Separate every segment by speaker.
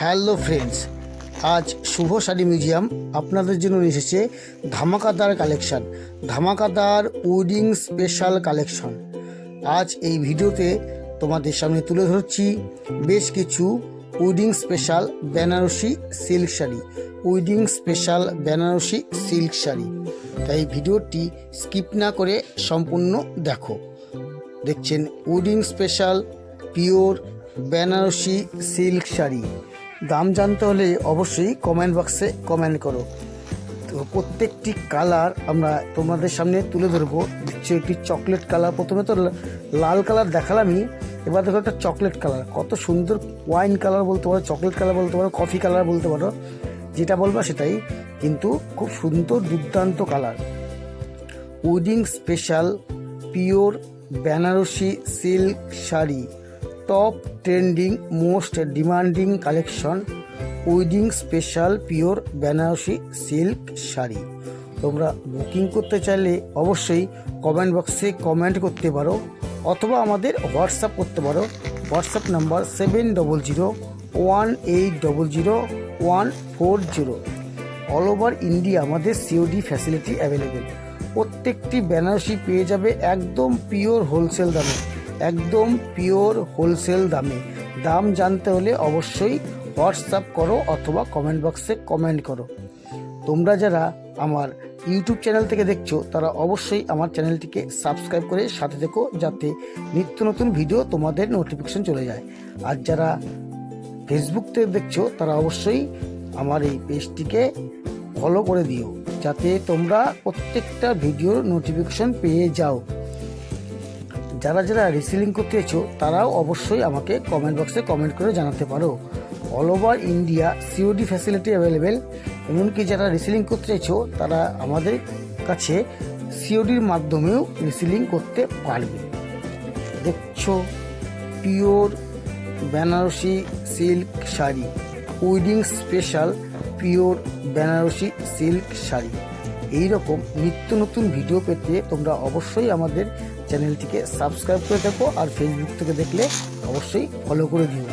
Speaker 1: Hello friends, আজ শুভ sari museum আপনাদের জন্য নিয়ে এসেছে ধামাকাদার কালেকশন, ধামাকাদার উইডিং স্পেশাল কালেকশন। আজ এই ভিডিওতে তোমাদের সামনে তুলে ধরছি বেশ কিছু wedding special Banarasi silk sari, wedding special Banarasi silk sari. তাই ভিডিওটি স্কিপ না করে সম্পূর্ণ দেখো। দেখছেন wedding special pure Banarasi silk sari. দাম জানতে হলে অবশ্যই কমেন্ট বক্সে কমেন্ট করো। তো প্রত্যেকটি কালার আমরা তোমাদের সামনে তুলে ধরবো। হচ্ছে একটি চকলেট কালার প্রথমে তো লাল কালার দেখালামই এবার দেখো একটা চকলেট কালার কত সুন্দর ওয়াইন কালার বলতে পারো চকলেট কালার বলতে পারো কফি কালার বলতে পারো, যেটা বলবা সেটাই। কিন্তু খুব সুন্দর দুর্দান্ত colour wedding special pure Banarasi silk sari. Top trending most demanding collection wedding special pure Banarasi silk sari তোমরা বুকিং করতে চাইলে অবশ্যই কমেন্ট বক্সে কমেন্ট করতে পারো, অথবা আমাদের হোয়াটসঅ্যাপ করতে পারো WhatsApp number seven double zero one eight double zero one four zero all over India আমাদের সিওডি ফ্যাসিলিটি অ্যাভেলেবেল প্রত্যেকটি বেনারসি পেয়ে যাবে একদম পিওর হোলসেল দামে। একদম পিওর হোলসেল দামে। দাম জানতে হলে অবশ্যই হোয়াটসঅ্যাপ করো অথবা কমেন্ট বক্সে কমেন্ট করো। তোমরা যারা আমার ইউটিউব চ্যানেল থেকে দেখছ, তারা অবশ্যই আমার চ্যানেলটিকে সাবস্ক্রাইব করে সাথে থেকো যাতে নিত্য নতুন ভিডিও তোমাদের নোটিফিকেশন চলে যায়। আর যারা ফেসবুক থেকে দেখছ, তারা অবশ্যই আমার এই পেজটিকে ফলো করে দিও, যাতে তোমরা প্রত্যেকটা ভিডিওর নোটিফিকেশন পেয়ে যাও। যারা যারা রিসেলিং করতে এছো তারাও অবশ্যই আমাকে কমেন্ট বক্সে কমেন্ট করে জানাতে পারো। All over India COD facility available এমনকি যারা রিসেলিং করতে চাইছো তারা আমাদের কাছে সিওডির মাধ্যমেও রিসেলিং করতে পারবে। দেখছ pure Banarasi silk sari. Wedding special pure Banarasi silk sari. এই রকম নিত্য নতুন ভিডিও পেতে তোমরা অবশ্যই আমাদের চ্যানেলটিকে সাবস্ক্রাইব করে দেখো আর ফেসবুক থেকে দেখলে অবশ্যই ফলো করে দিও।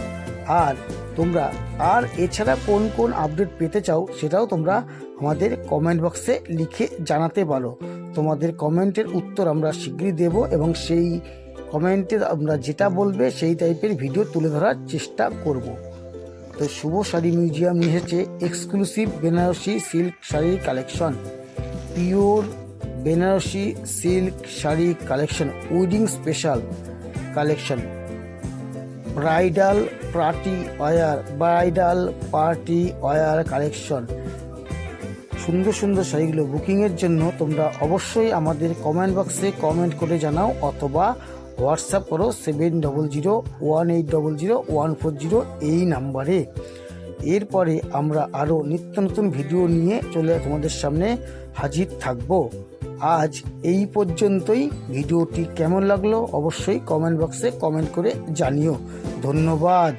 Speaker 1: আর তোমরা আর এছাড়া কোন কোন আপডেট পেতে চাও সেটাও তোমরা আমাদের কমেন্ট বক্সে লিখে জানাতে পারো। তোমাদের কমেন্টের উত্তর আমরা শীঘ্রই দেব এবং সেই কমেন্টে আমরা যেটা বলবে সেই টাইপের ভিডিও তুলে ধরার চেষ্টা করব। তো শুভ শাড়ি মিউজিয়াম এসেছে এক্সক্লুসিভ বেনারসি সিল্ক শাড়ির collection pure Banarasi silk sari collection, wedding special collection. Bridal party wear, bridal party wear collection. সুন্দর সুন্দর শাড়িগুলো বুকিংয়ের জন্য তোমরা অবশ্যই আমাদের কমেন্ট বক্সে কমেন্ট করে জানাও অথবা হোয়াটসঅ্যাপ করো seven double zero one eight double zero one four zero এই নাম্বারে। এরপরে আমরা আরও নিত্য নতুন ভিডিও নিয়ে চলে তোমাদের সামনে হাজির থাকব। আজ এই পর্যন্তই। ভিডিওটি কেমন লাগল অবশ্যই কমেন্ট বক্সে কমেন্ট করে জানিও। ধন্যবাদ।